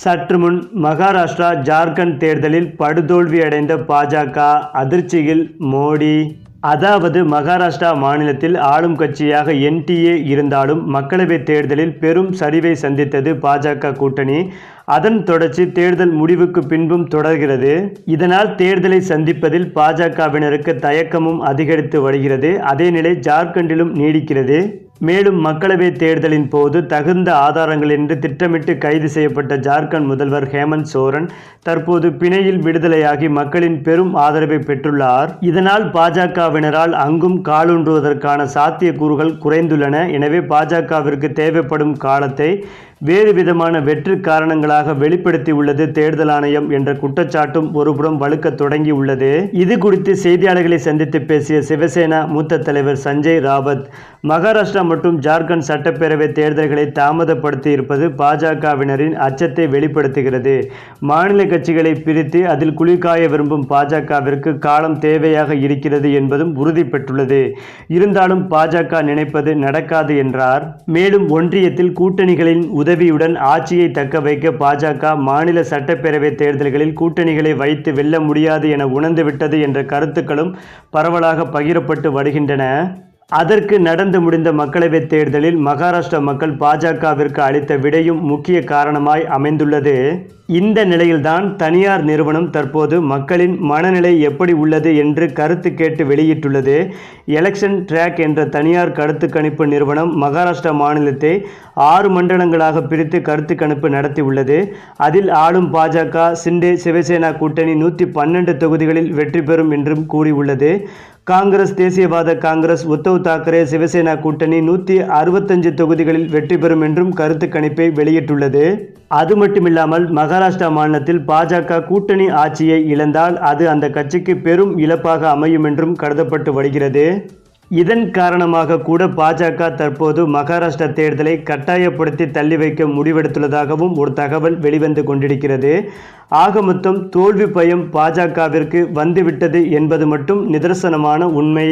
சற்று முன் மகாராஷ்டிரா ஜார்க்கண்ட் தேர்தலில் படுதோல்வி அடைந்த பாஜக அதிர்ச்சியில் மோடி. அதாவது மகாராஷ்டிரா மாநிலத்தில் ஆளும் கட்சியாக என்டிஏ இருந்தாலும் மக்களவைத் தேர்தலில் பெரும் சரிவை சந்தித்தது பாஜக கூட்டணி. அதன் தொடர்ச்சி தேர்தல் முடிவுக்கு பின்பும் தொடர்கிறது. இதனால் தேர்தலை சந்திப்பதில் பாஜகவினருக்கு தயக்கமும் அதிகரித்து வருகிறது. அதே நிலை ஜார்க்கண்டிலும் நீடிக்கிறது. மேலும் மக்களவைத் தேர்தலின் போது தகுந்த ஆதாரங்கள் என்று திட்டமிட்டு கைது செய்யப்பட்ட ஜார்க்கண்ட் முதல்வர் ஹேமந்த் சோரன் தற்போது பிணையில் விடுதலையாகி மக்களின் பெரும் ஆதரவை பெற்றுள்ளார். இதனால் பாஜகவினரால் அங்கும் காலூன்றுவதற்கான சாத்தியக்கூறுகள் குறைந்துள்ளன. எனவே பாஜகவிற்கு தேவைப்படும் காலத்தை வேறு விதமான வெற்றி காரணங்களாக வெளிப்படுத்தி உள்ளது தேர்தல் ஆணையம் என்ற குற்றச்சாட்டும் ஒருபுறம் வலுக்க தொடங்கி உள்ளது. இது குறித்து செய்தியாளர்களை சந்தித்து பேசிய சிவசேனா மூத்த தலைவர் சஞ்சய் ராவத் மகாராஷ்டிரா மற்றும் ஜார்க்கண்ட் சட்டப்பேரவை தேர்தல்களை தாமதப்படுத்தி இருப்பது பாஜகவினரின் அச்சத்தை வெளிப்படுத்துகிறது. மாநில கட்சிகளை பிரித்து அதில் குளிர்காய விரும்பும் பாஜகவிற்கு காலம் தேவையாக இருக்கிறது என்பதும் உறுதி பெற்றுள்ளது இருந்தாலும் பாஜக நினைப்பது நடக்காது என்றார். மேலும் ஒன்றியத்தில் கூட்டணிகளின் உதவியுடன் ஆட்சியை தக்க வைக்க பாஜக மாநில சட்டப்பேரவை தேர்தல்களில் கூட்டணிகளை வைத்து வெல்ல முடியாது என உணர்ந்துவிட்டது என்ற கருத்துக்களும் பரவலாக பகிரப்பட்டு வருகின்றன. அதற்கு நடந்து முடிந்த மக்களவைத் தேர்தலில் மகாராஷ்டிரா மக்கள் பாஜகவிற்கு அளித்த விடையும் முக்கிய காரணமாய் அமைந்துள்ளது. இந்த நிலையில்தான் தனியார் நிறுவனம் தற்போது மக்களின் மனநிலை எப்படி உள்ளது என்று கருத்து கேட்டு வெளியிட்டுள்ளது. எலெக்ஷன் ட்ராக் என்ற தனியார் கருத்து கணிப்பு நிறுவனம் மகாராஷ்டிரா மாநிலத்தை ஆறு மண்டலங்களாக பிரித்து கருத்து கணிப்பு நடத்தியுள்ளது. அதில் ஆளும் பாஜக சிண்டே சிவசேனா கூட்டணி நூற்றி பன்னெண்டு தொகுதிகளில் வெற்றி பெறும் என்றும் கூறியுள்ளது. காங்கிரஸ் தேசியவாத காங்கிரஸ் உத்தவ் தாக்கரே சிவசேனா கூட்டணி நூற்றி அறுபத்தஞ்சு தொகுதிகளில் வெற்றி பெறும் என்றும் கருத்து கணிப்பை வெளியிட்டுள்ளது. அது மட்டுமில்லாமல் மகாராஷ்டிரா மாநிலத்தில் பாஜக கூட்டணி ஆட்சியை இழந்தால் அது அந்த கட்சிக்கு பெரும் இழப்பாக அமையும் என்றும் கருதப்பட்டு வருகிறது. இதன் காரணமாக கூட பாஜக தற்போது மகாராஷ்டிரா தேர்தலை கட்டாயப்படுத்தி தள்ளி வைக்க முடிவெடுத்துள்ளதாகவும் ஒரு தகவல் வெளிவந்து கொண்டிருக்கிறது. ஆக மொத்தம் தோல்வி பயம் பாஜகவிற்கு வந்துவிட்டது என்பது மட்டும் நிதர்சனமான உண்மை.